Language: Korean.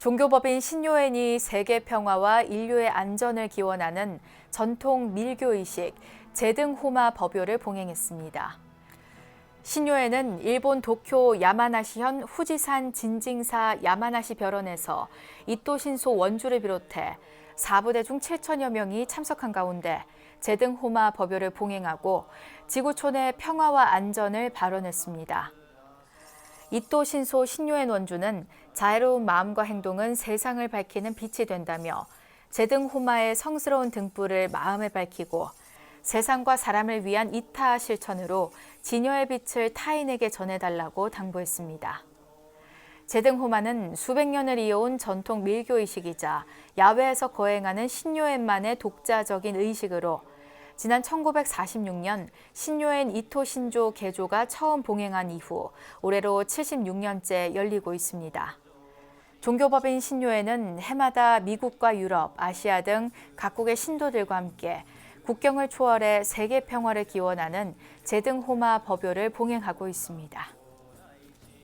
종교법인 신요엔이 세계 평화와 인류의 안전을 기원하는 전통 밀교의식 제등호마 법요를 봉행했습니다. 신요엔은 일본 도쿄 야마나시현 후지산 진징사 야마나시 별원에서 이토 신소 원주를 비롯해 4부대 중 7천여 명이 참석한 가운데 제등호마 법요를 봉행하고 지구촌의 평화와 안전을 발언했습니다. 이토 신소 신요엔 원주는 자애로운 마음과 행동은 세상을 밝히는 빛이 된다며 제등 호마의 성스러운 등불을 마음에 밝히고 세상과 사람을 위한 이타 실천으로 진여의 빛을 타인에게 전해달라고 당부했습니다. 제등호마는 수백 년을 이어온 전통 밀교 의식이자 야외에서 거행하는 신요엔만의 독자적인 의식으로 지난 1946년 신요엔 이토 신조 개조가 처음 봉행한 이후 올해로 76년째 열리고 있습니다. 종교법인 신요에는 해마다 미국과 유럽, 아시아 등 각국의 신도들과 함께 국경을 초월해 세계 평화를 기원하는 제등호마 법요를 봉행하고 있습니다.